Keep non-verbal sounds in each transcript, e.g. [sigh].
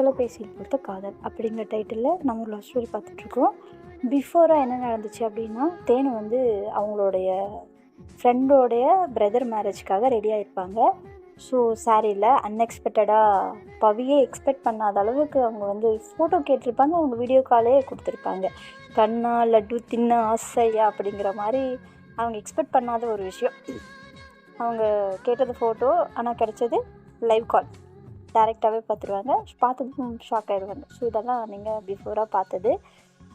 தொலைபேசியில் கொடுத்த காதல் அப்படிங்கிற டைட்டிலில் நம்ம ஒரு லவ் ஸ்டோரி பார்த்துட்ருக்கோம். பிஃபோராக என்ன நடந்துச்சு அப்படின்னா தேனு வந்து அவங்களுடைய ஃப்ரெண்டோடைய பிரதர் மேரேஜ்க்காக ரெடியாக இருப்பாங்க ஸோ சாரியில் அன்எக்ஸ்பெக்டடாக பவியே எக்ஸ்பெக்ட் பண்ணாத அளவுக்கு அவங்க வந்து ஃபோட்டோ கேட்டிருப்பாங்க. அவங்க வீடியோ காலே கொடுத்துருப்பாங்க. கண்ணா லட்டு தின்ன ஆசையா அப்படிங்கிற மாதிரி அவங்க எக்ஸ்பெக்ட் பண்ணாத ஒரு விஷயம். அவங்க கேட்டது ஃபோட்டோ ஆனால் கிடச்சது லைவ் கால் டேரெக்டாகவே பார்த்துருவாங்க பார்த்ததும் ஷாக் ஆகிடுவாங்க ஸோ இதெல்லாம் நீங்கள் பிஃபோராக பார்த்தது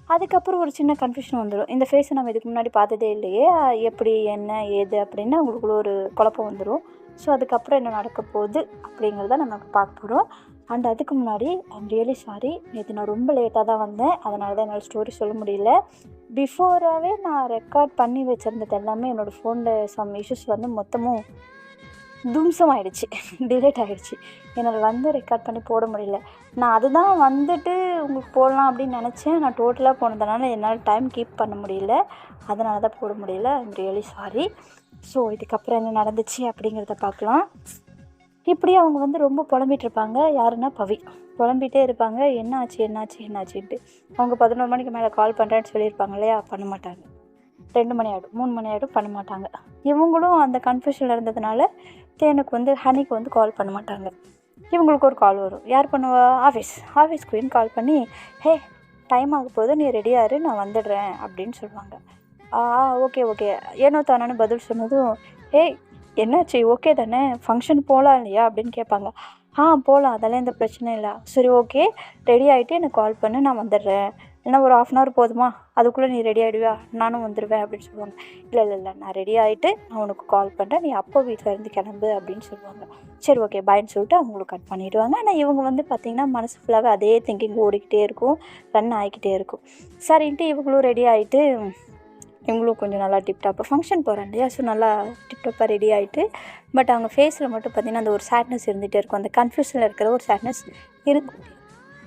அதுக்கப்புறம் ஒரு சின்ன கன்ஃபியூஷன் வந்துடும் இந்த ஃபேஸை நம்ம இதுக்கு முன்னாடி பார்த்ததே இல்லையே. எப்படி என்ன ஏது அப்படின்னு அவங்களுக்குள்ள ஒரு குழப்பம் வந்துடும் ஸோ அதுக்கப்புறம் என்ன நடக்க போகுது அப்படிங்கிறத நம்ம பார்க்க போகிறோம் அண்ட் அதுக்கு முன்னாடி ஐம் ரியலி சாரி நேற்று நான் ரொம்ப லேட்டாக தான் வந்தேன். அதனால தான் என்னால் ஸ்டோரி சொல்ல முடியல. பிஃபோராகவே நான் ரெக்கார்ட் பண்ணி வச்சுருந்தது எல்லாமே என்னோடய ஃபோனில் சம் இஷ்யூஸ் வந்து மொத்தமும் தும்சம் ஆயிடுச்சு. டிலேட் ஆகிடுச்சு என்னால் வந்து ரெக்கார்ட் பண்ணி போட முடியல. நான் அதுதான் வந்துட்டு உங்களுக்கு போடலாம் அப்படின்னு நினச்சேன். நான் டோட்டலாக போனதுனால என்னால் டைம் கீப் பண்ண முடியல. அதனால தான் போட முடியல. ஐம் ரியலி சாரி ஸோ இதுக்கப்புறம் என்ன நடந்துச்சு அப்படிங்கிறத பார்க்கலாம். இப்படி அவங்க வந்து ரொம்ப புலம்பிகிட்டு இருப்பாங்க. யாருன்னா பவி. புலம்பிகிட்டே இருப்பாங்க. என்னாச்சு என்னாச்சு என்னாச்சுன்ட்டு. அவங்க பதினோரு மணிக்கு மேலே கால் பண்ணுறேன்னு சொல்லியிருப்பாங்க இல்லையா? பண்ண மாட்டாங்க. ரெண்டு மணி ஆகிடும் மூணு மணி ஆகிடும் பண்ண மாட்டாங்க. இவங்களும் அந்த கன்ஃபியூஷனில் இருந்ததுனால தேனுக்கு வந்து ஹனிக்கு வந்து கால் பண்ண மாட்டாங்க. இவங்களுக்கு ஒரு கால் வரும். யார் பண்ணுவா? ஆஃபீஸ். ஆஃபீஸ் குயின் கால் பண்ணி ஹே டைம் ஆக போகுது நீ ரெடியாரு நான் வந்துடுறேன் அப்படின்னு சொல்லுவாங்க. ஆ ஓகே ஓகே ஏனோ தானோன்னு பதில் சொன்னதும் ஏய் என்னாச்சு? ஓகே தானே? ஃபங்க்ஷன் போகலாம் இல்லையா? அப்படின்னு கேட்பாங்க. ஆ போகலாம் அதெல்லாம் எந்த பிரச்சனையும் இல்லை. சரி ஓகே ரெடி ஆகிட்டு எனக்கு கால் பண்ணு நான் வந்துடுறேன். என்ன ஒரு ஆஃப் அன் ஹவர் போதுமா? அதுக்குள்ளே நீ ரெடி ஆகிடுவியா நானும் வந்துடுவேன் அப்படின்னு சொல்லுவாங்க. இல்லை இல்லை இல்லை நான் ரெடி ஆகிட்டு நான் உனக்கு கால் பண்ணுறேன் நீ அப்போ வீட்டில் இருந்து கிளம்பு அப்படின்னு சொல்லுவாங்க. சரி ஓகே பாய்ன்னு சொல்லிட்டு அவங்களுக்கு கட் பண்ணிவிடுவாங்க ஆனால் இவங்க வந்து பார்த்திங்கன்னா மனசு ஃபுல்லாகவே அதே திங்கிங் ஓடிக்கிட்டே இருக்கும். ரன் ஆகிக்கிட்டே இருக்கும். சரின்ட்டு இவங்களும் ரெடி ஆகிட்டு இவங்களும் கொஞ்சம் நல்லா டிப்டாப்பாக ஃபங்க்ஷன் போகிறேன் இல்லையா? ஸோ நல்லா டிப்டாப்பாக ரெடி ஆகிட்டு பட் அவங்க ஃபேஸில் மட்டும் பார்த்திங்கன்னா அந்த ஒரு சேட்னஸ் இருந்துகிட்டே இருக்கும். அந்த கன்ஃபியூஷனில் இருக்கிற ஒரு சேட்னஸ் இருக்கும்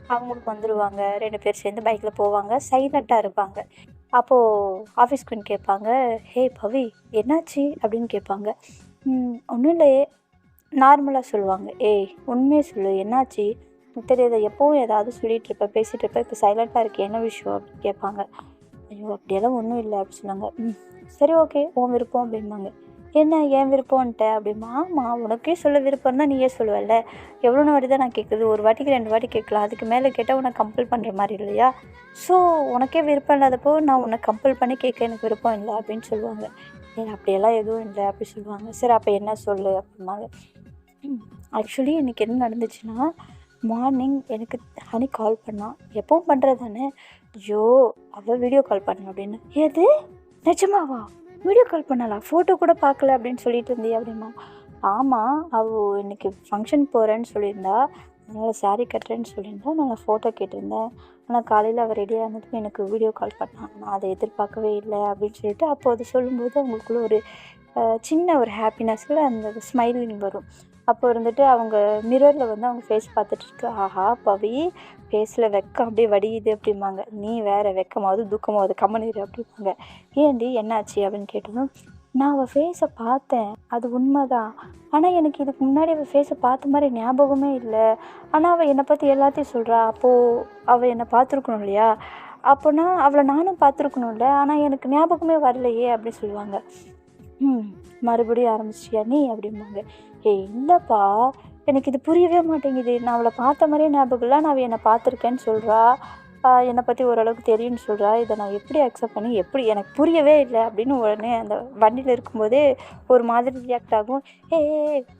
அவங்களுக்கு வந்துடுவாங்க ரெண்டு பேர் சேர்ந்து பைக்கில் போவாங்க. சைலண்ட்டாக இருப்பாங்க. அப்போது ஆஃபீஸ் குயின் கேட்பாங்க ஹே பவி என்னாச்சு? அப்படின்னு கேட்பாங்க. ஒன்றும் இல்லையே. நார்மலாக சொல்லுவாங்க. ஏய் உண்மையை சொல்லு என்னாச்சு? தெரியாத. எப்போவும் ஏதாவது சொல்லிகிட்டு இருப்பேன் பேசிகிட்டு இருப்பேன். இப்போ சைலண்ட்டாக இருக்கு என்ன விஷயம்? அப்படின்னு கேட்பாங்க. ஐயோ அப்படியெல்லாம் ஒன்றும் இல்லை. அப்படின்னு சொன்னாங்க ம் சரி ஓகே உன் விருப்பம் அப்படிம்பாங்க. என்ன ஏன் விருப்பம்ன்ட்ட அப்படிமா ஆமாம் உனக்கே சொல்ல விருப்பம் தான் நீயே சொல்லுவல்ல. எவ்வளோ வாட்டி தான் நான் கேட்குறது ஒரு வாட்டிக்கு ரெண்டு வாட்டி கேட்கலாம். அதுக்கு மேலே கேட்டால் உன்னை கம்பல் பண்ணுற மாதிரி இல்லையா? ஸோ உனக்கே விருப்பம் இல்லாதப்போ நான் உன்னை கம்பல் பண்ணி கேட்க எனக்கு விருப்பம் இல்லை அப்படின்னு சொல்லுவாங்க. ஏன் அப்படியெல்லாம் எதுவும் இல்லை அப்படி சொல்லுவாங்க. சரி அப்போ என்ன சொல்லு? அப்படிம்பாங்க. ஆக்சுவலி எனக்கு என்ன நடந்துச்சுன்னா மார்னிங் எனக்கு ஹனி கால் பண்ணான் எப்பவும் பண்ணுறது தானே ஐயோ அவள் வீடியோ கால் பண்ண அப்படின்னு. எது? நிஜமாவா? வீடியோ கால் பண்ணலாம் ஃபோட்டோ கூட பார்க்கல அப்படின்னு சொல்லிட்டு இருந்தே அப்படிமா. ஆமாம் அவள் இன்னைக்கு ஃபங்க்ஷன் போகிறேன்னு சொல்லியிருந்தா அதனால் சாரீ கட்டுறேன்னு சொல்லியிருந்தா நான் ஃபோட்டோ கேட்டிருந்தேன். ஆனால் காலையில் அவள் ரெடியாக இருந்ததுக்கு எனக்கு வீடியோ கால் பண்ணான் நான் அதை எதிர்பார்க்கவே இல்லை அப்படின்னு சொல்லிட்டு அப்போ அது சொல்லும்போது அவங்களுக்குள்ள ஒரு சின்ன ஒரு ஹாப்பினஸில் அந்த ஸ்மைலிங் வரும். அப்போ இருந்துட்டு அவங்க மிரரில் வந்து அவங்க ஃபேஸ் பார்த்துட்டு ஆஹா பவி ஃபேஸில் வெக்கம் அப்படியே வடியுது அப்படிம்பாங்க. நீ வேறு வெக்கமாவது துக்கமாவது கம்மனிரு அப்படிம்பாங்க. ஏண்டி என்னாச்சு அப்படின்னு கேட்டதும் நான் அவள் ஃபேஸை பார்த்தேன். அது உண்மைதான். ஆனால் எனக்கு இதுக்கு முன்னாடி அவள் ஃபேஸை பார்த்த மாதிரி ஞாபகமே இல்லை. ஆனால் அவள் என்னை பற்றி எல்லாத்தையும் சொல்கிறா அப்போது அவள் என்னை பார்த்துருக்கணும் இல்லையா? அப்போனா அவளை நானும் பார்த்துருக்கணும்ல. ஆனால் எனக்கு ஞாபகமே வரலையே அப்படின்னு சொல்லுவாங்க. ம் மறுபடியும் ஆரம்பிச்சியா நீ? அப்படிம்பாங்க. ஏய் இல்லைப்பா எனக்கு இது புரியவே மாட்டேங்குது. நான் அவளை பார்த்த மாதிரியே ஞாபகம் இல்லை. நான் என்னை பார்த்துருக்கேன்னு சொல்கிறா என்னை பற்றி ஓரளவுக்கு தெரியும்னு சொல்கிறா இதை நான் எப்படி அக்செப்ட் பண்ணி எப்படி எனக்கு புரியவே இல்லை. அப்படின்னு உடனே அந்த வண்டியில் இருக்கும்போதே ஒரு மாதிரி ரியாக்ட் ஆகும். ஏ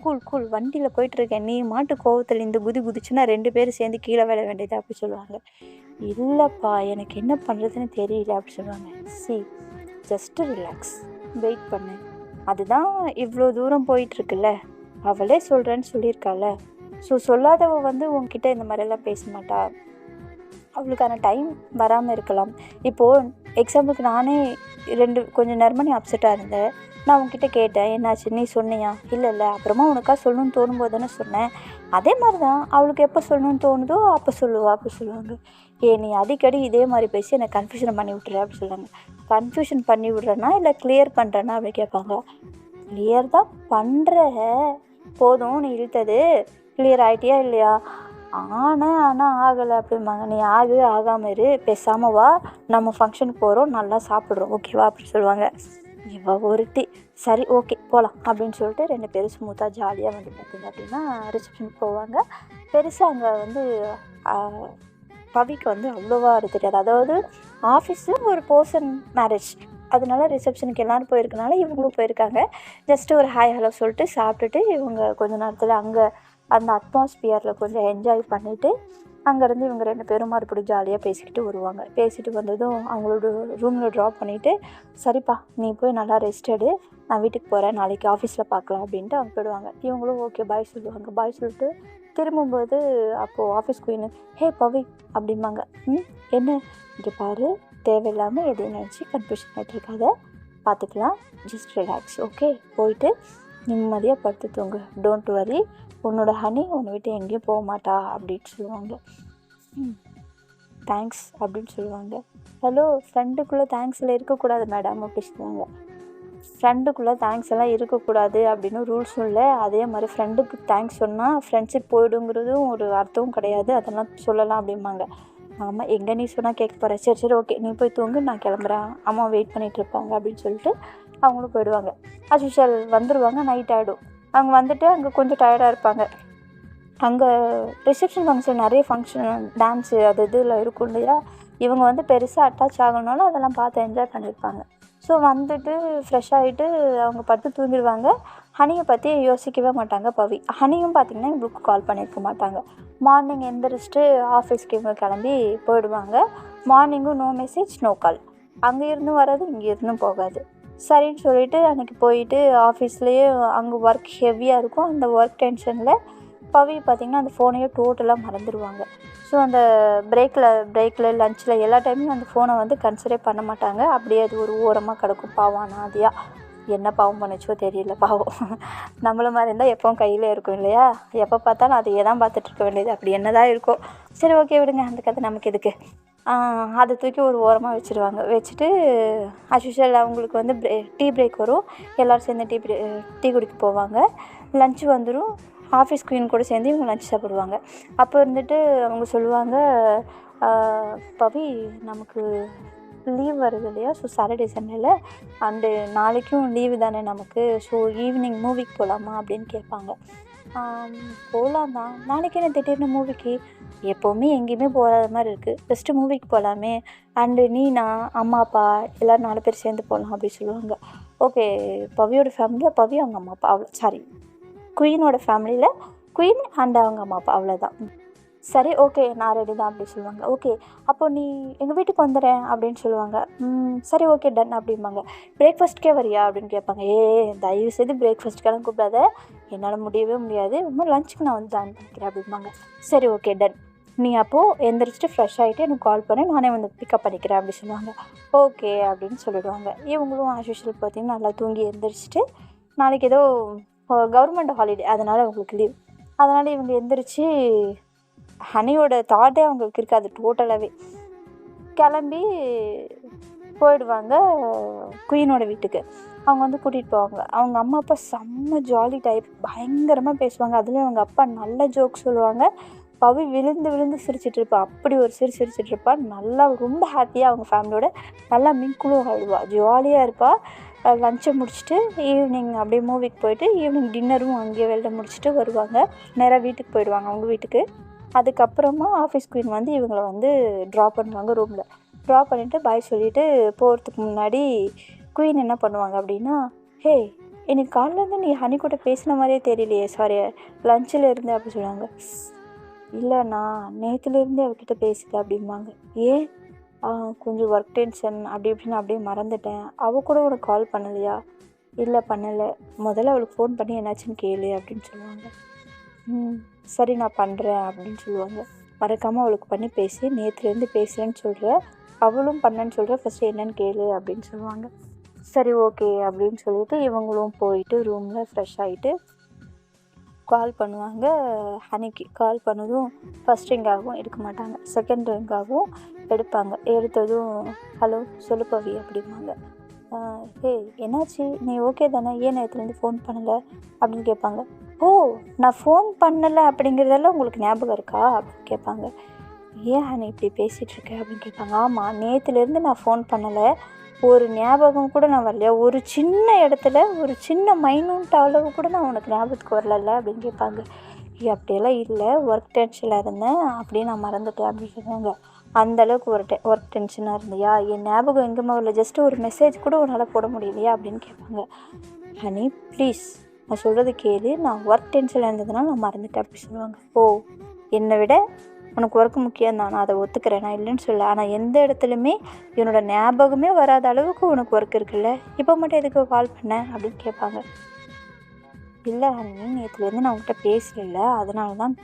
கூல் கூல் வண்டியில் போயிட்டுருக்கேன். நீ மாட்டு கோவத்தில் இந்த குதி குதிச்சுன்னா ரெண்டு பேரும் சேர்ந்து கீழே விழ வேண்டியது? அப்படி சொல்லுவாங்க. இல்லைப்பா எனக்கு என்ன பண்ணுறதுன்னு தெரியல. அப்படி சொல்லுவாங்க. சி ஜஸ்ட்டு ரிலாக்ஸ் வெயிட் பண்ணு. அதுதான் இவ்வளோ தூரம் போயிட்டுருக்குல்ல? அவளே சொல்கிறேன்னு சொல்லியிருக்காள. ஸோ சொல்லாதவ வந்து உங்ககிட்ட இந்த மாதிரிலாம் பேச மாட்டா. அவளுக்கான டைம் வராமல் இருக்கலாம். இப்போது எக்ஸாம்பிளுக்கு நானே ரெண்டு கொஞ்சம் நேரமாக நீ அப்செட்டாக இருந்தேன். நான் உன்கிட்ட கேட்டேன் என்னாச்சு? நீ சொன்னியா? இல்லை இல்லை அப்புறமா உனக்கா சொல்லணும்னு தோணும்போது தானே சொன்னேன். அதே மாதிரி தான் அவளுக்கு எப்போ சொல்லணும்னு தோணுதோ அப்போ சொல்லுவா அப்படி சொல்லுவாங்க. ஏ நீ அடிக்கடி இதே மாதிரி பேசி என்னை கன்ஃபியூஷன் பண்ணி விட்டுற அப்படி சொல்லுவாங்க. கன்ஃபியூஷன் பண்ணி விட்றேன்னா இல்லை கிளியர் பண்ணுறேன்னா அப்படி கேட்பாங்க. கிளியர் தான் பண்ணுற போதும் நீ இழுத்தது. கிளியர் ஆகிட்டியா இல்லையா? ஆனால் ஆனால் ஆகலை அப்படிம்பாங்க. நீ ஆகு ஆகாமல் இரு. பேசாமல் வா. நம்ம ஃபங்க்ஷனுக்கு போகிறோம் நல்லா சாப்பிட்றோம். ஓகேவா அப்படின்னு சொல்லுவாங்க. இவ ஒருத்தி. சரி ஓகே போகலாம் அப்படின்னு சொல்லிட்டு ரெண்டு பேரும் ஸ்மூத்தாக ஜாலியாக வந்து பார்த்தீங்க அப்படின்னா ரிசப்ஷனுக்கு போவாங்க. பெருசாக அங்கே வந்து பவிக்கு வந்து அவ்வளோவா அது தெரியாது. அதாவது ஆஃபீஸில் ஒரு பர்சன் மேரேஜ் அதனால ரிசப்ஷனுக்கு எல்லோரும் போயிருக்கனால இவங்களும் போயிருக்காங்க. ஜஸ்ட் ஒரு ஹாய் ஹலோ சொல்லிட்டு சாப்பிட்டுட்டு இவங்க கொஞ்ச நேரத்தில் அங்கே அந்த அட்மாஸ்பியரில் கொஞ்சம் என்ஜாய் பண்ணிவிட்டு அங்கேருந்து இவங்க ரெண்டு பேரும் மறுபடியும் ஜாலியாக பேசிக்கிட்டு வருவாங்க. பேசிட்டு வந்ததும் அவங்களோட ரூமில் ட்ராப் பண்ணிவிட்டு சரிப்பா நீ போய் நல்லா ரெஸ்ட் எடு. நான் வீட்டுக்கு போகிறேன் நாளைக்கு ஆஃபீஸில் பார்க்கலாம் அப்படின்ட்டு அவங்க போயிடுவாங்க. இவங்களும் ஓகே பாய் சொல்லுவாங்க. பாய் சொல்லிட்டு திரும்பும்போது அப்போது ஆஃபீஸ் குயின்னு ஹே பவி அப்படிம்பாங்க. ம் என்ன? இங்கே பாரு தேவையில்லாமல் எதையும் நினச்சி கன்ஃபியூஷன் ஆகிட்டுருக்காத பார்த்துக்கலாம் ஜஸ்ட் ரிலாக்ஸ் ஓகே போயிட்டு நிம்மதியாக படுத்து தூங்கு. டோன்ட் வரி உன்னோட ஹனி உன்னை விட்டு எங்கேயும் போக மாட்டா அப்படின்னு சொல்லுவாங்க. ம் தேங்க்ஸ் அப்படின்னு சொல்லுவாங்க. ஹலோ ஃப்ரெண்டுக்குள்ளே தேங்க்ஸில் இருக்கக்கூடாது மேடம் அப்படி சொல்லுவாங்க. ஃப்ரெண்டுக்குள்ளே தேங்க்ஸ் எல்லாம் இருக்கக்கூடாது அப்படின்னு ரூல்ஸும் இல்லை. அதே மாதிரி ஃப்ரெண்டுக்கு தேங்க்ஸ் சொன்னால் ஃப்ரெண்ட்ஷிப் போயிடுங்கிறதும் ஒரு அர்த்தமும் கிடையாது. அதெல்லாம் சொல்லலாம் அப்படிம்பாங்க. ஆமாம் எங்கே நீ சொன்னால் கேட்க போகிற சரி சரி ஓகே நீ போய் தூங்கு நான் கிளம்புறேன். அம்மா வெயிட் பண்ணிகிட்டு இருப்பாங்க அப்படின்னு சொல்லிட்டு அவங்களும் போயிடுவாங்க. As வந்துடுவாங்க நைட் ஆகிடும் அவங்க வந்துட்டு அங்கே கொஞ்சம் டயர்டாக இருப்பாங்க. அங்கே ரிசப்ஷன் ஃபங்க்ஷன் நிறைய ஃபங்க்ஷன் டான்ஸு அது இதில் இருக்கும் இல்லையா? இவங்க வந்து பெருசாக அட்டாச் ஆகணும்னாலும் அதெல்லாம் பார்த்து என்ஜாய் பண்ணியிருப்பாங்க ஸோ வந்துட்டு ஃப்ரெஷ் ஆகிட்டு அவங்க படுத்து தூங்கிடுவாங்க. ஹனியை பற்றி யோசிக்கவே மாட்டாங்க பவி. ஹனியும் பார்த்திங்கன்னா இவங்களுக்கு கால் பண்ணியிருக்க மாட்டாங்க. மார்னிங் எந்திரிச்சிட்டு ஆஃபீஸ்க்கு இவங்க கிளம்பி போயிடுவாங்க. மார்னிங்கும் நோ மெசேஜ் நோ கால் அங்கே வராது இங்கே இருந்தும் போகாது. சரின்னு சொல்லிவிட்டு அன்றைக்கி போயிட்டு ஆஃபீஸ்லேயே அங்கே ஒர்க் ஹெவியாக இருக்கும். அந்த ஒர்க் டென்ஷனில் பவி பார்த்திங்கன்னா அந்த ஃபோனையே டோட்டலாக மறந்துடுவாங்க ஸோ அந்த பிரேக்கில் பிரேக்கில் லஞ்சில் எல்லா டைமும் அந்த ஃபோனை வந்து கன்சிடர் பண்ண மாட்டாங்க. அப்படியே அது ஒரு ஓரமாக கிடக்கும். பாவம் நாதியாக என்ன பாவம் பண்ணுச்சோ தெரியல பாவம். [laughs] நம்மள மாதிரி இருந்தால் எப்பவும் கையில் இருக்கும் இல்லையா? எப்போ பார்த்தாலும் அதையே தான் பார்த்துட்டு இருக்க வேண்டியது. அப்படி என்னதான் இருக்கும். சரி ஓகே விடுங்க. அந்த கதை நமக்கு எதுக்கு? அதை தூக்கி ஒரு ஓரமாக வச்சுருவாங்க. வச்சுட்டு அஸ்யூஷுவல் அவங்களுக்கு வந்து பிரே டீ பிரேக் வரும். எல்லோரும் சேர்ந்து டீ பிரே டீ குடிக்க போவாங்க. லஞ்ச் வந்துடும் ஆஃபீஸ் குயின் கூட சேர்ந்து இவங்க லஞ்ச் சாப்பிடுவாங்க. அப்போ இருந்துட்டு அவங்க சொல்லுவாங்க பவி நமக்கு லீவ் வருது இல்லையா? ஸோ சாட்டர்டே சண்டேல அண்டு நாளைக்கும் லீவு தானே நமக்கு. ஸோ ஈவினிங் மூவிக்கு போகலாமா அப்படின்னு கேட்பாங்க. போகலாம் தான். நாளைக்கு என்ன திடீர்னு மூவிக்கு எப்போவுமே எங்கேயுமே போகாத மாதிரி இருக்குது ஃபஸ்ட்டு மூவிக்கு போகலாமே அண்டு நீ நான் அம்மா அப்பா எல்லோரும் நாலு பேர் சேர்ந்து போகலாம் அப்படின்னு சொல்லுவாங்க. ஓகே பவியோட ஃபேமிலியில் பவி அவங்க அம்மா அப்பா அவ்வளோ சாரி குயினோட ஃபேமிலியில் குயின் அண்ட் அவங்க அம்மா அப்பா அவ்வளோதான் சரி ஓகே நான் ரெடி தான் அப்படி சொல்லுவாங்க. ஓகே அப்போ நீ எங்கள் வீட்டுக்கு வந்துடுறேன் அப்படின்னு சொல்லுவாங்க. "ம், சரி ஓகே டன் அப்படிம்பாங்க. பிரேக்ஃபாஸ்ட்கே வரியா அப்படின்னு கேட்பாங்க. ஏ தயவு செய்து பிரேக்ஃபாஸ்ட்க்கெல்லாம் கூப்பிடாத. என்னால் முடியவே முடியாது. இன்னும் லஞ்சுக்கு நான் வந்து ஜாயின் பண்ணிக்கிறேன் அப்படிம்பாங்க. சரி ஓகே டன் நீ அப்போது எந்திரிச்சிட்டு ஃப்ரெஷ் ஆகிட்டு எனக்கு கால் பண்ணி. நானே வந்து பிக்கப் பண்ணிக்கிறேன் அப்படி சொல்லுவாங்க. ஓகே அப்படின்னு சொல்லிடுவாங்க. இவங்களும் ஆஸ்யூஷுவல் பார்த்தீங்கன்னா நல்லா தூங்கி எந்திரிச்சிட்டு நாளைக்கு ஏதோ கவர்மெண்ட் ஹாலிடே அதனால் அவங்களுக்கு லீவ் அதனால் இவங்க எந்திரிச்சு ஹனியோட தாட்டே அவங்களுக்கு இருக்காது டோட்டலாகவே கிளம்பி போயிடுவாங்க குயினோட வீட்டுக்கு. அவங்க வந்து கூட்டிகிட்டு போவாங்க. அவங்க அம்மா அப்பா செம்ம ஜாலி டைப் பயங்கரமாக பேசுவாங்க. அதுலேயும் அவங்க அப்பா நல்ல ஜோக் சொல்லுவாங்க. பவி விழுந்து விழுந்து சிரிச்சிட்டு இருப்பா. அப்படி ஒரு சிரி சிரிச்சிட்டு இருப்பா. நல்லா ரொம்ப ஹாப்பியாக அவங்க ஃபேமிலியோட நல்லா மின்குழுவும் ஆயிடுவா. ஜாலியாக இருப்பாள் லஞ்சை முடிச்சுட்டு ஈவினிங் அப்படியே மூவிக்கு போயிட்டு ஈவினிங் டின்னரும் அங்கேயே வெளில முடிச்சுட்டு வருவாங்க. நேராக வீட்டுக்கு போயிடுவாங்க அவங்க வீட்டுக்கு. அதுக்கப்புறமா ஆஃபீஸ் குயின் வந்து இவங்களை வந்து ட்ராப் பண்ணுவாங்க ரூமில் ட்ராப் பண்ணிவிட்டு பாய் சொல்லிவிட்டு போகிறதுக்கு முன்னாடி குயின் என்ன பண்ணுவாங்க அப்படின்னா ஹே எனக்கு காலிலேருந்து நீ ஹனி கூட பேசின மாதிரியே தெரியலையே சாரி லஞ்சில் இருந்து அப்படி சொல்லுவாங்க. இல்லைண்ணா நேற்றுலேருந்தே அவர்கிட்ட பேசுது அப்படிம்பாங்க. ஏன்? கொஞ்சம் ஒர்க் டென்ஷன் அப்படி இப்படின்னு அப்படியே மறந்துட்டேன். அவள் கூட உனக்கு கால் பண்ணலையா? இல்லை பண்ணலை. முதல்ல அவளுக்கு ஃபோன் பண்ணி என்னாச்சுன்னு கேளு அப்படின்னு சொல்லுவாங்க. ம் சரி நான் பண்ணுறேன் அப்படின்னு சொல்லுவாங்க. மறக்காமல் அவளுக்கு பண்ணி பேசி. நேற்றுலேருந்து பேசுகிறேன்னு சொல்கிற அவளும் பண்ணேன்னு சொல்கிற ஃபஸ்ட்டு என்னன்னு கேளு அப்படின்னு சொல்லுவாங்க. சரி ஓகே அப்படின்னு சொல்லிட்டு இவங்களும் போயிட்டு ரூமில் ஃப்ரெஷ் ஆகிட்டு கால் பண்ணுவாங்க. ஹனிக்கு கால் பண்ணதும் ஃபஸ்ட் ரிங்காகவும் எடுக்க மாட்டாங்க. செகண்ட் ரிங்காகவும் எடுப்பாங்க. எடுத்ததும் ஹலோ சொல்லு பவி அப்படிம்பாங்க. ஹே என்னாச்சு? நீ ஓகே தானே? ஏன் நேரத்துலேருந்து ஃபோன் பண்ணலை? அப்படின்னு கேட்பாங்க. ஓ நான் ஃபோன் பண்ணலை அப்படிங்கிறதெல்லாம் உங்களுக்கு ஞாபகம் இருக்கா? அப்படின்னு கேட்பாங்க. ஏன் நான் இப்படி பேசிகிட்டு அப்படின்னு கேட்பாங்க. ஆமாம் நேற்றுலேருந்து நான் ஃபோன் பண்ணலை. ஒரு ஞாபகம் கூட நான் வரலையா? ஒரு சின்ன இடத்துல ஒரு சின்ன மைனூட் அளவு கூட நான் உனக்கு ஞாபகத்துக்கு வரல அப்படின்னு கேட்பாங்க. அப்படியெல்லாம் இல்லை. ஒர்க் டென்ஷனில் இருந்தேன். அப்படியே நான் மறந்துட்டேன். அப்படின்னு சொல்லுவாங்க. அந்தளவுக்கு ஒரு டெ ஒர்க் டென்ஷனாக இருந்தியா? என் ஞாபகம் எங்கேம்மா வரல? ஜஸ்ட் ஒரு மெசேஜ் கூட உன்னால் போட முடியலையா? அப்படின்னு கேட்பாங்க. ஹனி ப்ளீஸ் நான் சொல்கிறது கேளு. நான் ஒர்க் டென்ஷனில் இருந்ததுனால நான் மறந்துட்டேன் அப்படி சொல்லுவாங்க. ஓ என்னை விட உனக்கு ஒர்க் முக்கியம் தான். நான் அதை ஒத்துக்கிறேன். நான் இல்லைன்னு சொல்ல ஆனால் எந்த இடத்துலையுமே என்னோட ஞாபகமே வராத அளவுக்கு உனக்கு ஒர்க் இருக்குல்ல? இப்போ மட்டும் எதுக்கு கால் பண்ண? அப்படின்னு கேட்பாங்க. இல்லை ஹனி நேற்றுலேருந்து நான் உங்கள்கிட்ட பேசல. அதனால தான்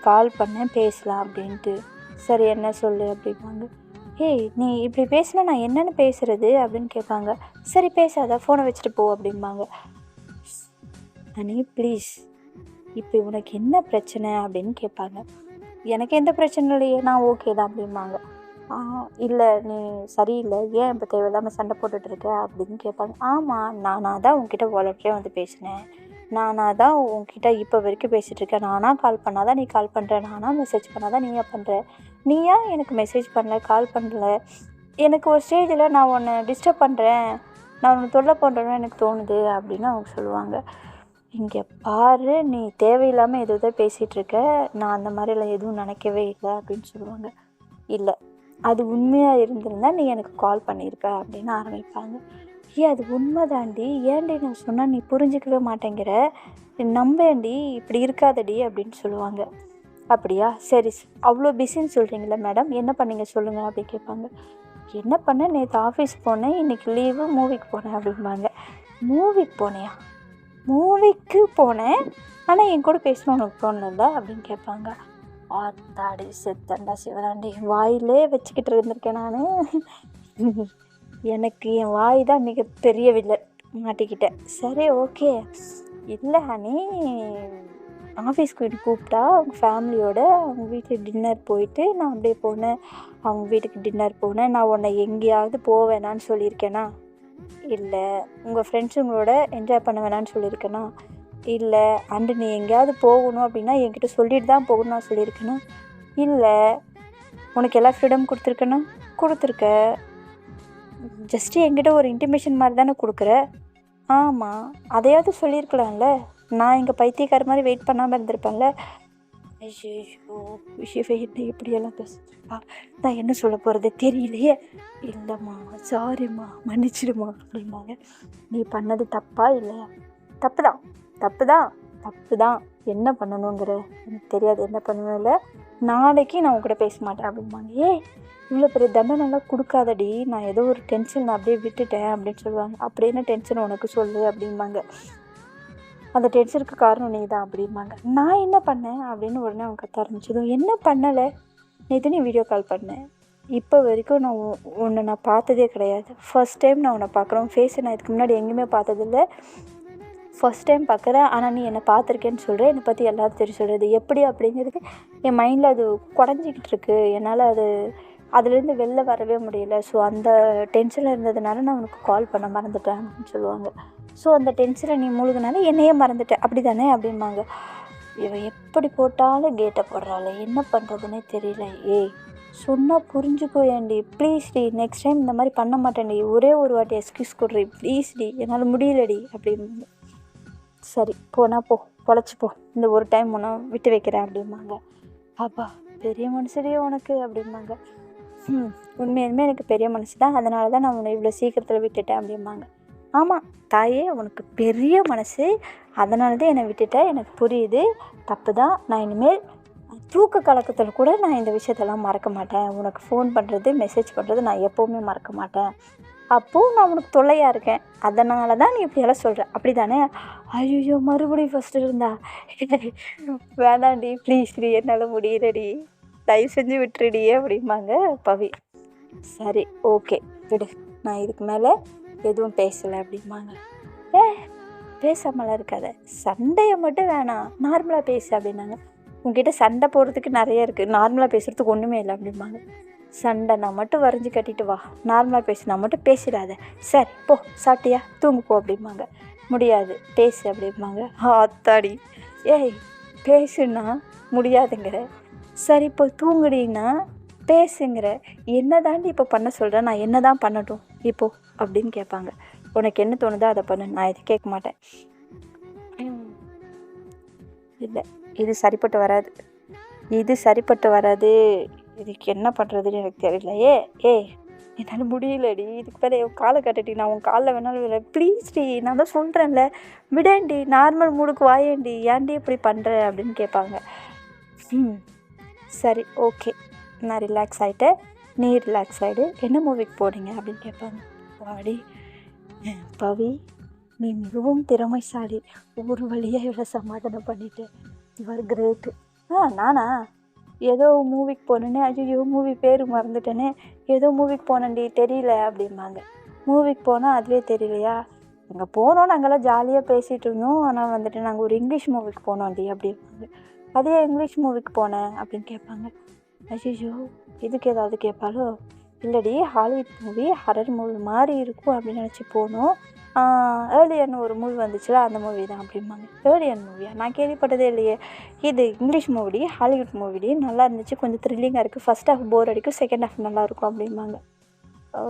கால் பண்ணேன். பேசலாம் அப்படின்ட்டு. சரி என்ன சொல்லு அப்படிம்பாங்க. ஏய் நீ இப்படி பேசினா நான் என்னென்னு பேசுறது? அப்படின்னு கேட்பாங்க. சரி பேசாத ஃபோனை வச்சுட்டு போ அப்படிம்பாங்க. அனி ப்ளீஸ் இப்போ உனக்கு என்ன பிரச்சனை? அப்படின்னு கேட்பாங்க. எனக்கு எந்த பிரச்சனை இல்லையே நான் ஓகே தான் அப்படிம்பாங்க. "ஆ, இல்லை நீ சரியில்லை. ஏன் இப்போ தேவையில்லாமல் சண்டை போட்டுட்ருக்க அப்படின்னு கேட்பாங்க. ஆமாம் நானாக தான் உங்ககிட்ட வாலண்டியாக வந்து பேசினேன். நானாக தான் உங்ககிட்ட இப்போ வரைக்கும் பேசிகிட்ருக்கேன் நானாக கால் பண்ணால் தான் நீ கால் பண்ணுற நானாக மெசேஜ் பண்ணால் தான் நீயா பண்ணுற நீயா எனக்கு மெசேஜ் பண்ணல கால் பண்ணல. எனக்கு ஒரு ஸ்டேஜில் நான் உன்னை டிஸ்டர்ப் பண்ணுறேன் நான் உன்னை தொல்லை பண்ணுறேன்னு எனக்கு தோணுது அப்படின்னு அவங்க சொல்லுவாங்க. இங்கே பாரு நீ தேவையில்லாமல் எது எதோ பேசிகிட்ருக்க நான் அந்த மாதிரிலாம் எதுவும் நினைக்கவே இல்லை அப்படின்னு சொல்லுவாங்க. இல்லை. அது உண்மையாக இருந்திருந்தால் நீ எனக்கு கால் பண்ணியிருப்ப அப்படின்னு ஆரம்பிப்பாங்க. ஏ அது உண்மைதாண்டி. ஏன்டி நான் சொன்னால் நீ புரிஞ்சிக்கவே மாட்டேங்கிற? நம்பேண்டி இப்படி இருக்காதடி அப்படின்னு சொல்லுவாங்க. அப்படியா? சரி அவ்வளோ பிஸின்னு சொல்கிறீங்களா மேடம். என்ன பண்ணீங்க சொல்லுங்கள் அப்படி கேட்பாங்க. என்ன பண்ண நேற்று ஆஃபீஸ் போனேன். இன்றைக்கி லீவு மூவிக்கு போனேன் அப்படிம்பாங்க. மூவிக்கு போனியா? மூவிக்கு போனேன். ஆனால் என் கூட பேசணும் உனக்கு தோணல அப்படின்னு கேட்பாங்க. ஆத்தாடி செத்தண்டா சிவராண்டி. வாயிலே வச்சுக்கிட்டு இருந்திருக்கேன் நான். எனக்கு என் வாய் தான் மிக பெரிய வில்லை மாட்டிக்கிட்டேன் சரி ஓகே. இல்லை ஹனி. ஆஃபீஸ்க்கு வீட்டு கூப்பிட்டா அவங்க ஃபேமிலியோட அவங்க வீட்டுக்கு டின்னர் போயிட்டு நான் அப்படியே போனேன். அவங்க வீட்டுக்கு டின்னர் போனேன். நான் உன்னை எங்கேயாவது போவேணான்னு சொல்லியிருக்கேனா? இல்லை. உங்கள் ஃப்ரெண்ட்ஸுங்களோட என்ஜாய் பண்ண வேணான்னு சொல்லியிருக்கேனா? இல்லை. அண்டு நீ எங்கேயாவது போகணும் அப்படின்னா என்கிட்ட சொல்லிட்டு தான் போகணும் நான் சொல்லியிருக்கேனா? இல்லை. உனக்கு எல்லா ஃப்ரீடம் கொடுத்துருக்கேனா? கொடுத்துருக்க. ஜஸ்ட்டு என்கிட்ட ஒரு இன்டிமேஷன் மாதிரி தானே கொடுக்குற? ஆமாம் அதையாவது சொல்லியிருக்கலாம்ல? நான் இங்கே பைத்தியக்கார மாதிரி வெயிட் பண்ணாமல் இருந்திருப்பேன்ல? ஐயோ விஷயம் என்ன இப்படியெல்லாம் பேசுறா? நான் என்ன சொல்ல போகிறது தெரியலையே. இல்லைம்மா சாரிம்மா மன்னிச்சிடுமா அப்படிம்பாங்க. நீ பண்ணது தப்பா இல்லையா? தப்பு தான் தப்பு தான் தப்பு தான் என்ன பண்ணணுங்கிற? எனக்கு தெரியாது என்ன பண்ணணும் இல்லை? நாளைக்கு நான் உங்ககிட்ட பேச மாட்டேன் அப்படிம்பாங்க. ஏ இவ்வளோ பெரிய தண்டனைலாம் கொடுக்காதடி. நான் ஏதோ ஒரு டென்ஷன் அப்படியே விட்டுட்டேன் அப்படின்னு சொல்லுவாங்க. அப்படி என்ன டென்ஷன் உனக்கு சொல்லு அப்படிம்பாங்க. அந்த டென்ஷனுக்கு காரணம் நீ தான் அப்படிம்பாங்க. நான் என்ன பண்ணேன்? அப்படின்னு உடனே அவங்க கத்த ஆரம்பிச்சதும் என்ன பண்ணலை? நேற்று நீ வீடியோ கால் பண்ணேன் இப்போ வரைக்கும் நான் உன்னை நான் பார்த்ததே கிடையாது. ஃபஸ்ட் டைம் நான் உன்னை பார்க்குறோம். ஃபேஸை நான் இதுக்கு முன்னாடி எங்கேயுமே பார்த்ததில்ல. ஃபஸ்ட் டைம் பார்க்குறேன். ஆனால் நீ என்னை பார்த்துருக்கேன்னு சொல்கிற என்னை பற்றி எல்லாரும் தெரிய சொல்கிறது எப்படி அப்படிங்கிறது என் மைண்டில் அது குறைஞ்சிக்கிட்டு இருக்கு. என்னால் அது அதுலேருந்து வெளில வரவே முடியல. ஸோ அந்த டென்ஷனில் இருந்ததுனால நான் உனக்கு கால் பண்ண மறந்துட்டேன் அப்படின்னு சொல்லுவாங்க. ஸோ அந்த டென்ஷனை நீ மூழ்கினால என்னையே மறந்துட்டேன் அப்படி தானே அப்படிம்பாங்க. இவன் எப்படி போட்டாலும் கேட்டை போடுறாள். என்ன பண்ணுறதுனே தெரியல. ஏய் சொன்னால் புரிஞ்சுக்கோ ஏன்டி ப்ளீஸ் டி நெக்ஸ்ட் டைம் இந்த மாதிரி பண்ண மாட்டேன்டி ஒரே ஒரு வாட்டி எக்ஸ்கியூஸ் கொடுறி ப்ளீஸ் டி. என்னால் முடியலடி. அப்படிம்பாங்க. சரி போனா போ பொழைச்சி போ. இந்த ஒரு டைம் உன்னை விட்டு வைக்கிறேன் அப்படிம்பாங்க. அப்பா பெரிய மனுஷடியே உனக்கு அப்படிம்பாங்க. ம் உண்மையுமே எனக்கு பெரிய மனசு தான். அதனால தான் நான் உன்னை இவ்வளோ சீக்கிரத்தில் விட்டுட்டேன் அப்படிம்பாங்க. ஆமாம் தாயே உனக்கு பெரிய மனசு. அதனால தான் என்னை விட்டுட்டேன் எனக்கு புரியுது. தப்பு தான் நான் இனிமேல் தூக்க கலக்கத்தில் கூட நான் இந்த விஷயத்தெல்லாம் மறக்க மாட்டேன். உனக்கு ஃபோன் பண்ணுறது மெசேஜ் பண்ணுறது நான் எப்போவுமே மறக்க மாட்டேன். அப்போது நான் உனக்கு தொல்லையாக இருக்கேன். அதனால தான் நீ இப்படியெல்லாம் சொல்கிற அப்படி தானே ஐயோ மறுபடியும் ஃபஸ்ட்டு இருந்தா? [laughs] வேணாண்டி ப்ளீஸ் டி என்னால் முடியலடி. தயவு செஞ்சு விட்டுருடி அப்படிம்பாங்க பவி. சரி ஓகே விடு. நான் இதுக்கு மேலே எதுவும் பேசலை அப்படிம்பாங்க. ஏ பேசாமலாம் இருக்காத. சண்டையை மட்டும் வேணாம். நார்மலாக பேசு அப்படின்னாங்க. உங்ககிட்ட சண்டை போடுறதுக்கு நிறைய இருக்குது நார்மலாக பேசுகிறதுக்கு ஒன்றுமே இல்லை அப்படிம்பாங்க. சண்டை மட்டும் வரைஞ்சி கட்டிட்டு வா. நார்மலாக பேசினா மட்டும் பேசிடாத. சரி போ சாப்பிட்டியா? தூங்கு போ அப்படிம்பாங்க. முடியாது பேசு அப்படிம்பாங்க. ஆத்தாடி. ஏய் பேசுன்னா முடியாதுங்கிற. சரி இப்போ தூங்குடின்னா பேசுங்கிற. என்ன தாண்டி இப்போ பண்ண சொல்கிறேன் நான் என்ன தான் பண்ணட்டும்? இப்போ அப்படின்னு கேட்பாங்க. உனக்கு என்ன தோணுதோ அதை பண்ணு. நான் இதை கேட்க மாட்டேன். இல்லை இது சரிப்பட்டு வராது. இது சரிப்பட்டு வராது. இதுக்கு என்ன பண்ணுறதுன்னு எனக்கு தெரியல ஏ ஏய் என்னால் முடியலடி. இதுக்கு மேலே என் காலை கட்டடி. நான் உன் காலில் வேணாலும் விட ப்ளீஸ் நான் தான் சொல்கிறேன்ல விடேன்டி நார்மல் மூடுக்கு வாயேண்டி ஏன்டி இப்படி பண்ணுற அப்படின்னு கேட்பாங்க. ம் சரி ஓகே. நான் ரிலாக்ஸ் ஆகிட்டேன் நீ ரிலாக்ஸ் ஆகிடு என்ன மூவிக்கு போனீங்க அப்படின்னு கேட்பாங்க. வாடி பவி நீ மிகவும் திறமைசாலி. ஒரு வழியாக இவ்வளோ சமாதானம் பண்ணிட்டு யுவர் கிரேட்டு ஆ நானா? ஏதோ மூவிக்கு போனேனே ஐயோ மூவி பேர் மறந்துட்டேனே ஏதோ மூவிக்கு போனேன்டி தெரியல அப்படிம்பாங்க. மூவிக்கு போனால் அதுவே தெரியலையா? அங்கே போனோம் நாங்கள்லாம் ஜாலியாக பேசிகிட்டு இருந்தோம். ஆனால் வந்துட்டு நாங்கள் ஒரு இங்கிலீஷ் மூவிக்கு போனோம்டி அப்படிம்பாங்க. அதே இங்கிலீஷ் மூவிக்கு போனேன் அப்படின்னு கேட்பாங்க. ஐயோ இதுக்கு ஏதாவது கேட்பாலோ இல்லடி ஹாலிவுட் மூவி ஹரர் மூவி மாதிரி இருக்கும் அப்படின்னு நினச்சி போனோம். ஏர்லியன் ஒரு மூவி வந்துச்சுல அந்த மூவி தான் அப்படிம்பாங்க. ஏர்லியன் மூவியா நான் கேள்விப்பட்டதே இல்லையே. இது இங்கிலீஷ் மூவிடி ஹாலிவுட் மூவிடி நல்லா இருந்துச்சு கொஞ்சம் த்ரில்லிங்காக இருக்குது ஃபஸ்ட் ஹாஃப் போர் அடிக்கும் செகண்ட் ஹாஃப் நல்லாயிருக்கும் அப்படிம்பாங்க. ஓ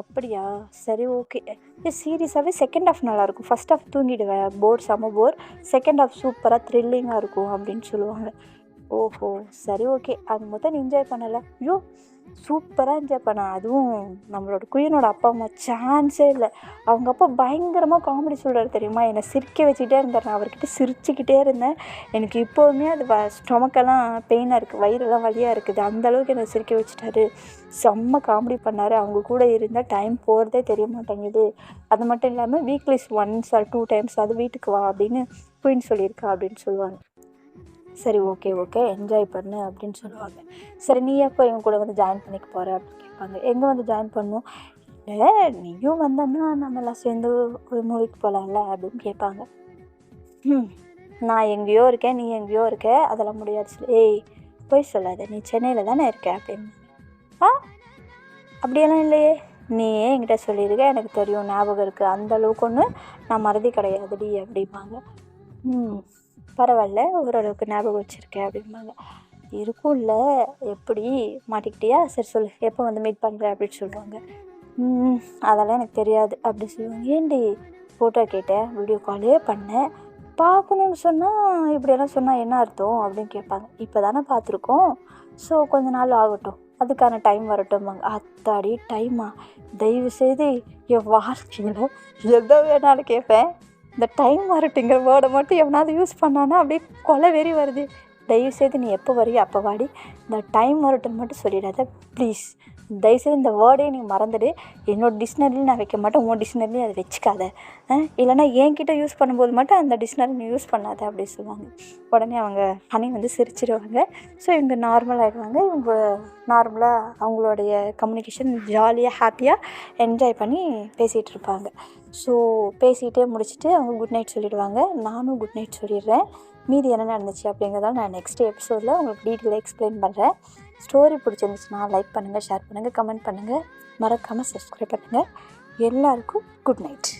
அப்படியா? சரி ஓகே இது சீரியஸாகவே செகண்ட் ஹாஃப் நல்லாயிருக்கும் ஃபஸ்ட் ஹாஃப் தூங்கிடுவேன் போர் செம போர் செகண்ட் ஹாஃப் சூப்பராக த்ரில்லிங்காக இருக்கும் அப்படின்னு சொல்லுவாங்க. ஓஹோ சரி ஓகே அது மொத்தம் நீ என்ஜாய் பண்ணலை. ஐயோ சூப்பராக என்ஜாய் பண்ணேன் அதுவும் நம்மளோட குயினோட அப்பா அம்மா சான்ஸே இல்லை. அவங்க அப்பா பயங்கரமாக காமெடி சொல்கிறார் தெரியுமா? என்னை சிரிக்க வச்சுக்கிட்டே இருந்தார். நான் அவர்கிட்ட சிரிச்சுக்கிட்டே இருந்தேன். எனக்கு இப்போவுமே அது வ ஸ்டொமக்கெல்லாம் பெயினாக இருக்குது வயிறெல்லாம் வலியாக இருக்குது. அந்தளவுக்கு என்னை சிரிக்க வச்சுட்டாரு. செம்ம காமெடி பண்ணார். அவங்க கூட இருந்தால் டைம் போகிறதே தெரிய மாட்டேங்குது. அது மட்டும் இல்லாமல் weeklies once or two times அது வீட்டுக்கு வா அப்படின்னு குயின் சொல்லியிருக்கா அப்படின்னு சொல்லுவாங்க. சரி ஓகே ஓகே என்ஜாய் பண்ணு அப்படின்னு சொல்லுவாங்க. சரி நீ எப்போ இவங்க கூட வந்து ஜாயின் பண்ணிக்க போகிற அப்படின்னு கேட்பாங்க. எங்கே வந்து ஜாயின் பண்ணும்? இல்லை நீயும் வந்தோன்னா நம்மளாம் சேர்ந்து ஒரு மூவிக்கு போகலாம்ல அப்படின்னு கேட்பாங்க. ம் நான் எங்கேயோ இருக்கேன் நீ எங்கேயோ இருக்க அதெல்லாம் முடியாது. சொல்லி ஏய் போய் சொல்லாத நீ சென்னையில் தானே இருக்க அப்படின்னு. ஆ அப்படியெல்லாம் இல்லையே. நீயே என்கிட்ட சொல்லியிருக்க? எனக்கு தெரியும் ஞாபகம் இருக்குது அந்த அளவுக்கு ஒன்று நான் மறதி கிடையாதுடி அப்படிம்பாங்க. ம். பரவாயில்ல ஓரளவுக்கு ஞாபகம் வச்சுருக்கேன் அப்படிம்பாங்க. இருக்கும்ல எப்படி? மாட்டிக்கிட்டியா? சரி சொல்லு எப்போ வந்து மீட் பண்ணுற அப்படின்னு சொல்லுவாங்க. அதெல்லாம் எனக்கு தெரியாது அப்படி சொல்லுவாங்க. ஏண்டி ஃபோட்டோ கேட்டேன் வீடியோ காலே பண்ணேன். பார்க்கணுன்னு சொன்னால் இப்படியெல்லாம் சொன்னால் என்ன அர்த்தம்? அப்படின்னு கேட்பாங்க. இப்போ தானே பார்த்துருக்கோம். ஸோ கொஞ்ச நாள் ஆகட்டும் அதுக்கான டைம் வரட்டும்பாங்க. அத்தாடி டைமா தயவு செய்து என் வாழ்க்கையில் எதை வேணாலும் கேட்பேன். இந்த டைம் வரட்டுங்கிற வேர்டை மட்டும் எவனாவது யூஸ் பண்ணானா அப்படியே கொலை வெறி வருது. தயவு செய்து நீ எப்போ வரையோ அப்போ வாடி. இந்த டைம் வரட்டுன்னு மட்டும் சொல்லிடாத ப்ளீஸ் தயவுசெய்து இந்த வேர்டே நீ மறந்துடு. என்னோட டிக்ஷனரிலையும் நான் வைக்க மாட்டேன். உன் டிக்ஷனரிலையும் அதை வச்சுக்காத. ஆ? இல்லைன்னா என்கிட்ட யூஸ் பண்ணும்போது மட்டும் அந்த டிக்ஷனரி நீ யூஸ் பண்ணாத அப்படி சொல்லுவாங்க. உடனே அவங்க ஹனி வந்து சிரிச்சிடுவாங்க ஸோ இவங்க நார்மல் ஆகிடுவாங்க இவங்க நார்மலாக அவங்களுடைய கம்யூனிகேஷன் ஜாலியாக ஹாப்பியாக என்ஜாய் பண்ணி பேசிகிட்டு இருப்பாங்க. ஸோ பேசிகிட்டே முடிச்சுட்டு அவங்க குட் நைட் சொல்லிடுவாங்க. நானும் குட் நைட் சொல்லிடுறேன். மீதி என்ன நடந்துச்சு அப்படிங்கிறதால நான் நெக்ஸ்ட் எபிசோடில் உங்களுக்கு டீட்டெயிலாக எக்ஸ்பிளைன் பண்ணுறேன் ஸ்டோரி பிடிச்சிருந்துச்சுன்னா லைக் பண்ணுங்கள் ஷேர் பண்ணுங்கள் கமெண்ட் பண்ணுங்கள் மறக்காமல் சப்ஸ்கிரைப் பண்ணுங்கள் எல்லாருக்கும் குட் நைட்